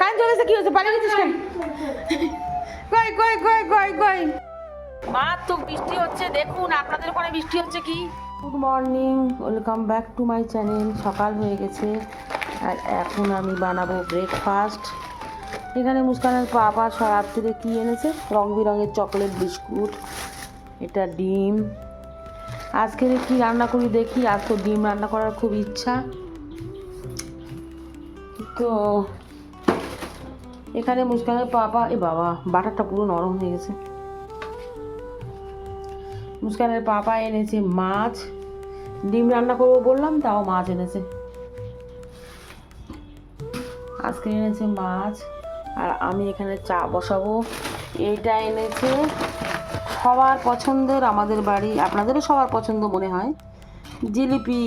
Current চলে কি হয়েছে? পালিয়ে গেছিস কেন? কই কই কই কই কই? মারাত্মক বৃষ্টি হচ্ছে দেখুন আপনাদের ওখানে বৃষ্টি হচ্ছে কি? Good morning welcome back to my channel সকাল হয়ে গেছে আর এখন আমি বানাবো ব্রেকফাস্ট এখানে মুস্কানের পাপা রাত্রিরে কী এনেছে? রং বেরঙের চকলেট বিস্কুট এটা ডিম। আজকে কি রান্না করি দেখি আজ তো ডিম রান্না করার খুব ইচ্ছা। তো এখানে মুস্কানের পাপা, এ বাবা, বাটারটা পুরো নরম হয়ে গেছে। মুস্কানের পাপা এনেছে মাছ। ডিম রান্না করব বললাম, তাও মাছ এনেছে। আজকে এনেছে মাছ, আর আমি এখানে চা বসাবো। এইটা এনেছে সবার পছন্দের, আমাদের বাড়ি, আপনাদেরও সবার পছন্দ মনে হয়, জিলিপি।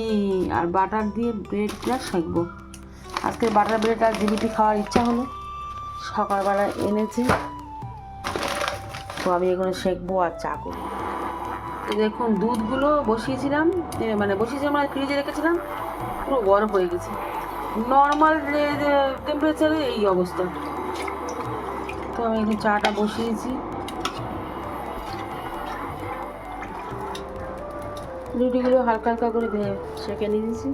আর বাটার দিয়ে ব্রেডটা সেঁকবো। আজকে বাটার ব্রেড আর জিলিপি খাওয়ার ইচ্ছা হলো। সকালবেলা এনেছে। তো আমি এগুলো সেঁকবো আর চা করব। দেখুন, দুধগুলো বসিয়েছিলাম মানে বসিয়েছিলাম মানে ফ্রিজে রেখেছিলাম, পুরো গরম হয়ে গেছে। নর্মাল টেম্পারেচারে এই অবস্থা। তো আমি এখন চাটা বসিয়েছি। রুটিগুলো হালকা হালকা করে সেঁকে নিয়েছি।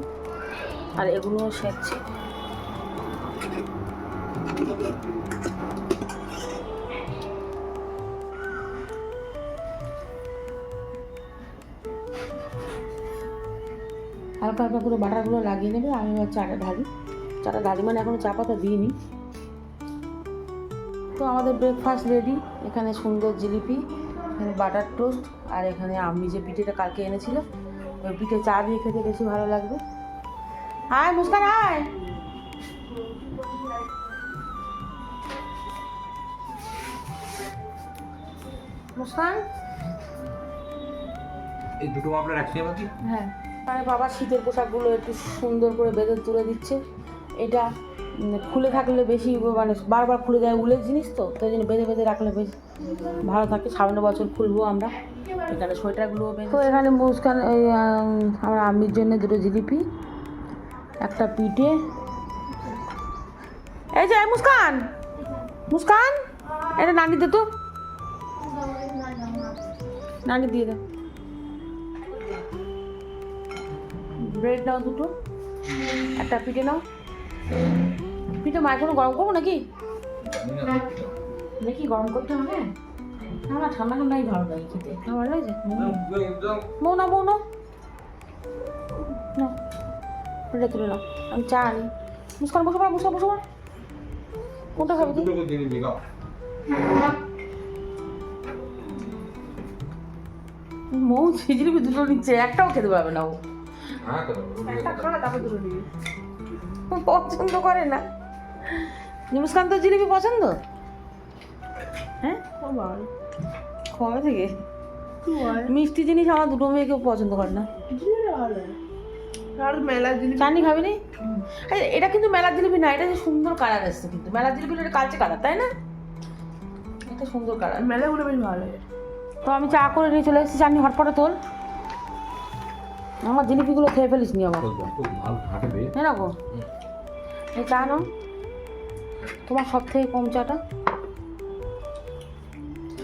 আর এগুলোও সেঁকছি হালকা হালকা করে বাটারগুলো লাগিয়ে নেবে আমি এবার চাটা ঢালি। চাটা ঢালি মানে এখনও চা পাতা দিইনি। তো আমাদের ব্রেকফাস্ট রেডি এখানে সুন্দর জিলিপি এখানে বাটার টোস্ট আর এখানে আমি যে পিঠেটা কালকে এনেছিল ওই পিঠে চা দিয়ে খেতে বেশি ভালো লাগবে। Hi Muskan hi Muskan? এই দুটো মাপলার একসাথে বাকি হ্যাঁ। মানে বাবা শীতের পোশাকগুলো একটু সুন্দর করে বেঁধে তুলে দিচ্ছে। এটা খুলে থাকলে বেশি মানে বারবার খুলে যায় উলের জিনিস তো, তাই জন্য বেঁধে বেঁধে রাখলে বেশ ভালো থাকে। সামনের বছর খুলবো আমরা। এখানে সোয়েটারগুলো তো এখানে মুসকান আমার আম্মির জন্য দুটো জিলিপি, একটা পিঠে। এই যে মুস্কান! মুস্কান! এটা নানি দে তো। নানি দিয়ে দাও। ব্রেড নাও দুটো। একটা পিঠে নাও। পিঠে মা এখনও গরম করব নাকি? দেখি গরম করতে হবে। ঠান্ডা ভালো লাগে মৌ না মৌ না তুলে নাও। আমি কোনটা মৌ দুটো নিচ্ছে, একটাও খেতে পারবে না ও। পছন্দ করে না। মুস্কান তো জিলিপি পছন্দ? হ্যাঁ? কবে থেকে? মিষ্টি জিনিস আমার দুটো মেয়ে কেউ পছন্দ করে না। চাটনি খাবি নি এটা কিন্তু মেলার জিলিপি না এটা যে সুন্দর কালার এসছে কিন্তু। মেলার জিলিপির এটা কালচে কালার তাই না? এটা সুন্দর কালার। মেলাগুলো বেশ ভালো লাগে। তো আমি চা করে নিয়ে চলে এসেছি। চাটনি হটপটে তোল। আমার জিলিপিগুলো খেয়ে ফেলিস নি আবার। খুব ভালো হাঁটবে হ্যাঁ গো? এই চা নাও। তোমার সব থেকে কম চাটা?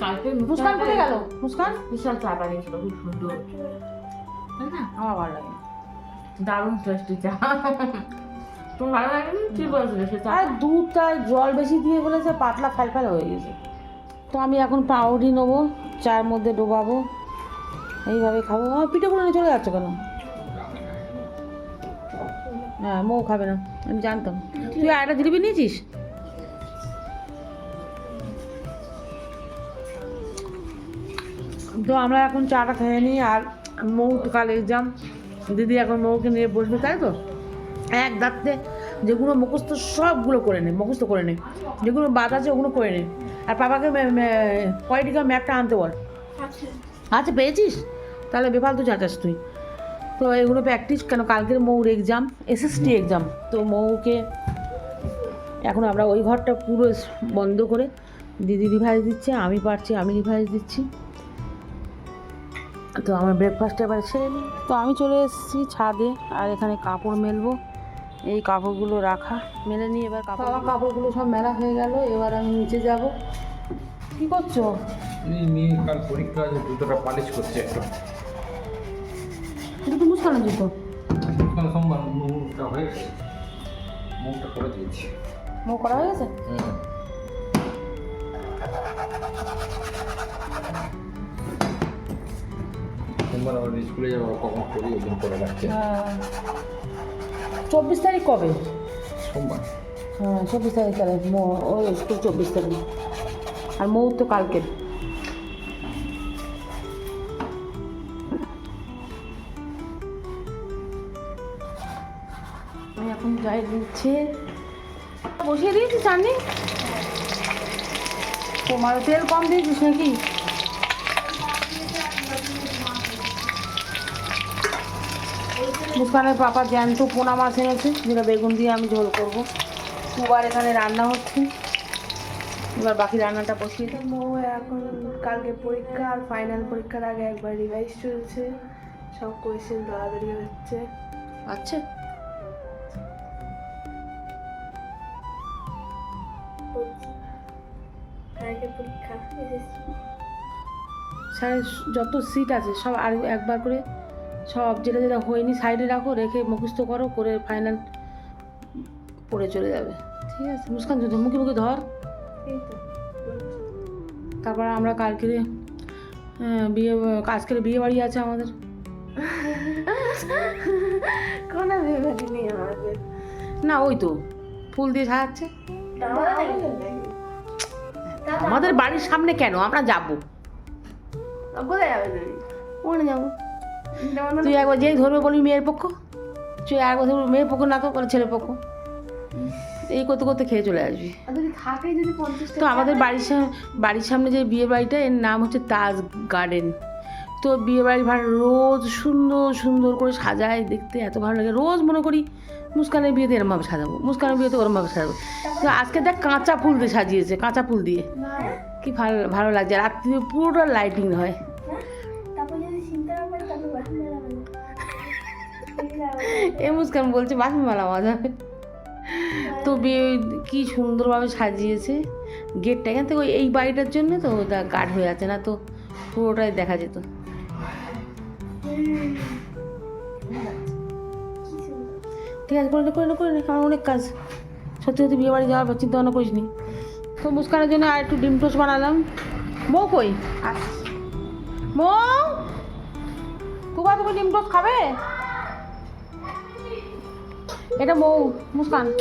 কালকে মুস্কান কোথায় গেল? মুস্কান? বিশাল চা বানিয়েছিল খুব সুন্দর। না? আমার ভালো লাগে দারুণ টেস্টি চা। তোমার ভালো লাগে না? কি বলছিল সে চা? দুধটায় জল বেশি দিয়ে ফেলেছে পাতলা ফ্যালফ্যাল হয়ে গেছে। তো আমি এখন পাউডি নেব চার মধ্যে ডোবাবো। এইভাবে খাব। আমার পিঠেগুলো নিয়ে চলে যাচ্ছে কেন? হ্যাঁ মৌ খাবে না। আমি জানতাম। তুই আরেকটা জিলিপি নিয়েছিস? তো আমরা এখন চাটা খেয়ে নিই আর মৌ তো কাল এক্সাম দিদি এখন মৌকে নিয়ে বসবে তাই তো? এক দাঁতে যেগুলো মুখস্থ সবগুলো করে নে মুখস্থ করে নে। যেগুলো বাদ আছে ওগুলো করে নে। আর পাপাকে কয়টিকা ম্যাপটা আনতে বল। আচ্ছা পেয়েছিস? তাহলে বেফালতু চাচাস তুই। তো এগুলো প্র্যাকটিস কেন? কালকের মৌর এক্সাম এসএসটি এক্সাম তো মৌকে এখন আমরা ওই ঘরটা পুরো বন্ধ করে দিদি রিভাইজ দিচ্ছে আমি পারছি আমি রিভাইজ দিচ্ছি। তো আমার ব্রেকফাস্ট এবার সেরে নিই তো আমি চলে এসেছি ছাদে আর এখানে কাপড় মেলবো। এই কাপড়গুলো রাখা মেলে নিয়ে এবার কাপড় আমার কাপড়গুলো সব মেলা হয়ে গেল এবার আমি নিচে যাব। কি করছ? এই মেয়ে কাল পরীক্ষা আছে জুতোটা পালিশ করছে একটু। দুটো মুসকানো জুতো সোমবার মুখটা হয়ে গেছে। মুখটা করে দিয়েছি। মুখ করা হয়ে গেছে? সোমবার আবার স্কুলে যাব কখন করি ওই জন্য করে রাখছে। হ্যাঁ। চব্বিশ তারিখ কবে? সোমবার। হ্যাঁ চব্বিশ তারিখ তাহলে ওই স্কুল চব্বিশ তারিখ। আর মৌ তো কালকে আমি এখন যাই দিচ্ছে বসিয়ে দিয়েছি চাননি? তোমার তেল কম দিয়েছিস নাকি? মুস্কানের পাপা জ্যান্ত পোনা মাছ এনেছে যেটা বেগুন দিয়ে আমি ঝোল করব। দুবার এখানে রান্না হচ্ছে। এবার বাকি রান্নাটা বসিয়ে দিই। মৌ এখন কালকে পরীক্ষা আর ফাইনাল পরীক্ষার আগে একবার রিভাইজ চলছে। সব কোয়েশ্চেন দৌড়াদৌড়ি হচ্ছে। আচ্ছা। যত সিট আছে সব আর একবার করে সব যেটা যেটা হয়নি সাইডে রাখো রেখে মুখস্থ করো করে ফাইনাল পড়ে চলে যাবে। ঠিক আছে মুস্কান যদি মুখে মুখে ধর। তারপর আমরা কালকে বিয়ে আজকের বিয়ে বাড়ি আছে আমাদের। কোনো ভেবে নেই আমাদের। না ওই তো ফুল দিয়ে সাজাচ্ছে। আমাদের বাড়ির সামনে কেন? আমরা যাব। কোথায় যাবে তুমি ওখানে যাব? তুই একবার যেই ধরবে বলি মেয়ের পক্ষ তুই একবার ধরবি মেয়ের পক্ষ না তো বলে ছেলের পক্ষ। এই করতে করতে খেয়ে চলে আসবি। তো আমাদের বাড়ির সামনে বাড়ির সামনে যে বিয়ে বাড়িটা এর নাম হচ্ছে তাজ গার্ডেন। তো বিয়ে বাড়ির ভাড়া রোজ সুন্দর সুন্দর করে সাজায় দেখতে এত ভালো লাগে। রোজ মনে করি মুস্কানের বিয়েতে এরমভাবে সাজাবো, মুস্কানের বিয়েতে ওরমভাবে সাজাবো। তো আজকে দেখ কাঁচা ফুল দিয়ে সাজিয়েছে, কাঁচা ফুল দিয়ে। কি ভালো ভালো লাগছে, রাত্রি পুরোটা লাইটিং হয়। এ মুস্কান বলছে বাসনমালা মজা হবে। তো বিয়ে কি সুন্দরভাবে সাজিয়েছে। গেটটা এখান থেকে এই বাড়িটার জন্য তো গার্ড হয়ে আছে না, তো পুরোটাই দেখা যেত। ঠিক আছে, করে নে করে নে করে নে আমার অনেক কাজ। সত্যি সত্যি বিয়ে বাড়ি যাওয়ার চিন্তা ভাবনা করিস নি। তো মুস্কানের জন্য আর একটু ডিম টোস্ট বানালাম। মৌ কই? মৌ তুবা তুমি ডিম টোস্ট খাবে? এটা মৌ মুস্কান।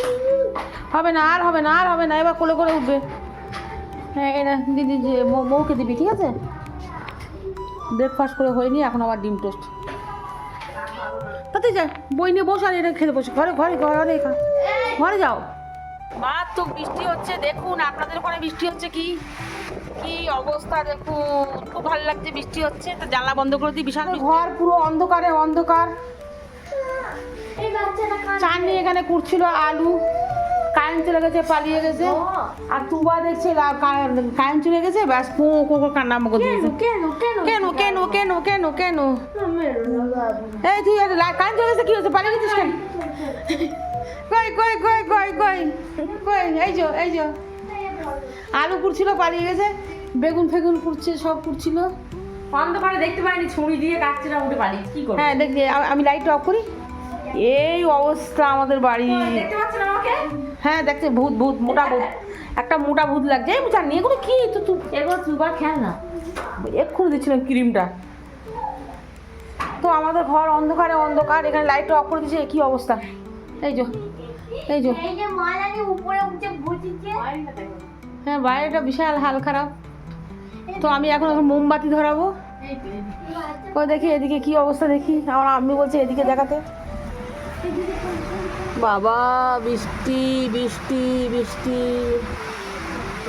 হবে না, আর হবে না, আর হবে না, এবার কোলে করে উঠবে। হ্যাঁ এটা দিদি যে মৌ- মৌকে দিবি, ঠিক আছে? ব্রেকফাস্ট করে হয়নি, এখন আবার ডিম টোস্ট। তাতে যা বই নিয়ে বসে আর এটা খেতে বসে। ঘরে ঘরে ঘরে খা। ঘরে যাও। মারাত্মক বৃষ্টি হচ্ছে দেখুন আপনাদের ওখানে বৃষ্টি হচ্ছে কি? কি অবস্থা দেখুন খুব ভালো লাগছে বৃষ্টি হচ্ছে তো জানলা বন্ধ করে দিই বিশাল ঘর পুরো অন্ধকারে অন্ধকার। চাননি এখানে কুড়ছিল আলু। কারেন্ট চলে গেছে পালিয়ে গেছে। আর তুবা দেখছে কারেন্ট চলে গেছে ব্যাস পো কো কো কান্না দিয়েছে। কেন কেন কেন কেন? কেন কেন এই আছে কারেন্ট চলে গেছে কি হচ্ছে পালিয়ে গেছিস কেন? কই কই কই কই কই কই এই যো এই যো। আলু কুড়ছিল পালিয়ে গেছে বেগুন ফেগুন কুড়ছে সব কুড়ছিল। অন্ধকারে দেখতে পাইনি ছুরি দিয়ে কাটছে না উঠে পারি কি করব? হ্যাঁ দেখি আমি লাইট অফ করি। এই অবস্থা আমাদের বাড়ি। দেখতে পাচ্ছেন আমাকে? হ্যাঁ দেখছে ভূত ভূত মোটা ভূত। একটা মোটা ভূত লাগছে। এই জানি এগুলো কি? তো তুই এগুলো দুবার খেয়াল না। এক্ষুনি দিচ্ছিলাম ক্রিমটা। তো আমাদের ঘর অন্ধকারে অন্ধকার এখানে লাইট অফ করে দিয়েছে। কি অবস্থা? এই যো এই যো। হ্যাঁ বাইরেটা বিশাল হাল খারাপ। তো আমি এখন এখন মোমবাতি ধরাবো। ওই দেখি এদিকে কি অবস্থা দেখি। আমার আমি বলছি এদিকে দেখাতে। বাবা, বৃষ্টি বৃষ্টি বৃষ্টি।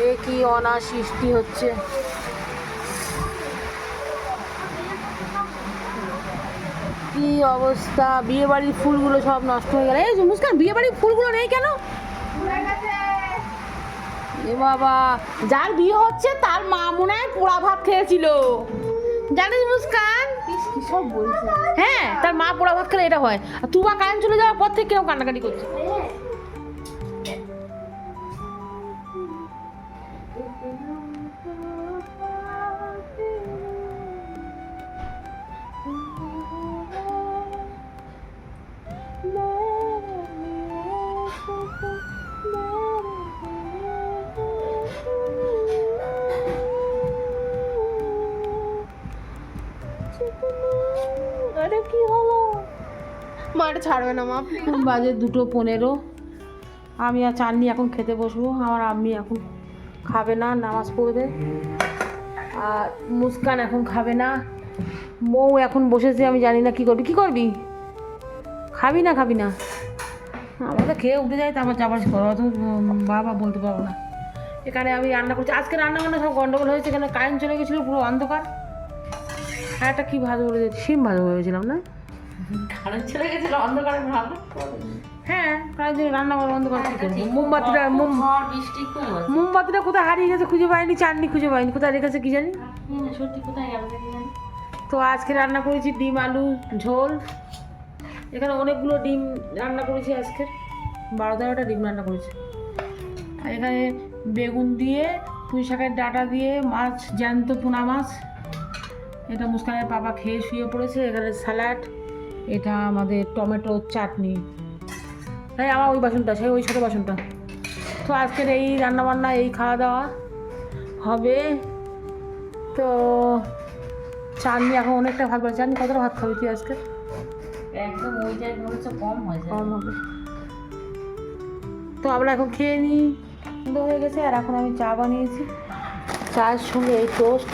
এ কি অনা সৃষ্টি হচ্ছে? কি অবস্থা? বিয়ে বাড়ির ফুলগুলো সব নষ্ট হয়ে গেল। এই মুস্কান বিয়ে বাড়ির ফুলগুলো নেই কেন? এ বাবা, যার বিয়ে হচ্ছে তার মা মনে হয় পোড়া ভাত খেয়েছিল। জানিস মুস্কান? হ্যাঁ তার মা পোড়া ভাত খেলে এটা হয়। আর তুই বা কারেন্ট চলে যাওয়ার পর থেকে কেউ কান্নাকাটি করছে। ছাড়বে না, মা। এখন বাজে দুটো পনেরো। আমি আর চাননি এখন খেতে বসবো। আমার আম্মি এখন খাবে না, নামাজ পড়বে। আর মুস্কান এখন খাবে না। মৌ এখন বসেছে, আমি জানি না কি করবি। কি করবি? খাবি না খাবি না? আমাদের খেয়ে উঠে যায়, তারপর চাপাস করো অত বাবা বলতে পারব না। এখানে আমি রান্না করছি। আজকে রান্না বান্না সব গন্ডগোল হয়েছে। এখানে কারেন্ট চলে গেছিল, পুরো অন্ধকার। আর একটা কী ভালো করে, সিম ভালো ভেবেছিলাম না? কারেন্ট চলে গেছিল অন্ধকারে ভালো হ্যাঁ তাই জন্য রান্না করা কি করব মোমবাতিটা বৃষ্টি মোমবাতিটা কোথায় হারিয়ে গেছে খুঁজে পাইনি চাটনি খুঁজে পাইনি। কোথায় রেখেছে কি জানি? সত্যি কোথায় গেল তো আজকে রান্না করেছি ডিম আলু ঝোল। এখানে অনেকগুলো ডিম রান্না করেছি আজকে। বারো তেরোটা ডিম রান্না করেছি। আর এখানে বেগুন দিয়ে পুঁই শাকের ডাটা দিয়ে মাছ জ্যান্ত পোনা মাছ। এটা মুস্কানের বাবা খেয়ে শুয়ে পড়েছে এখানে স্যালাড। এটা আমাদের টমেটো চাটনি। তাই আমার ওই বাসনটা সেই ওই ছোটো বাসনটা। তো আজকের এই রান্নাবান্না এই খাওয়া দাওয়া হবে। তো চাটনি এখন অনেকটা ভাত পাই চাটনি কতটা ভাত খাবি তুই আজকে? একদম ওই কম হয়ে কম হবে। তো আমরা এখন খেয়ে নিই। হয়ে গেছে আর এখন আমি চা বানিয়েছি। চায়ের সঙ্গে এই টোস্ট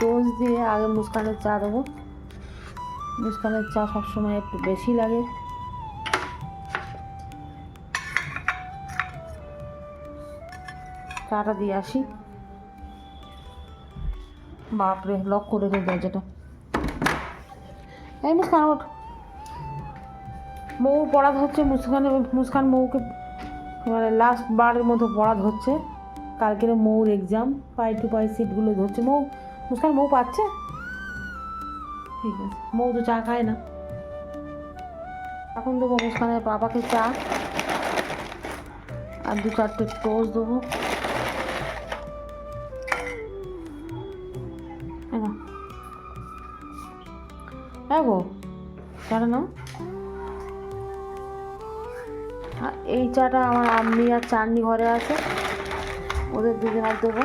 টোস্ট দিয়ে আগে মুস্কানের চা দেবো। মুস্কানের চা সবসময় একটু বেশি লাগে। চাটা দিয়ে আসি। বাপরে, লক করে রেখে দরজাটা। এই মুস্কান, ওঠ। মৌ পড়া ধরছে, মুস্কান মুস্কান মৌকে মানে লাস্ট বারের মতো পড়া ধরছে। কালকের মৌর এক্সাম পাই টু পাই সিটগুলো ধরছে। মৌ মুস্কান, মৌ পাচ্ছে? ঠিক আছে, মৌ তো চা খায় না। এখন দেবো মুস্কানের বাবাকে চা। আর দু চারটে টোস্ট দেবো। হ্যাঁ গো নাও। আর এই চাটা আমার আম্মি আর চাননি ঘরে আছে। ওদের দুজনের দেবো।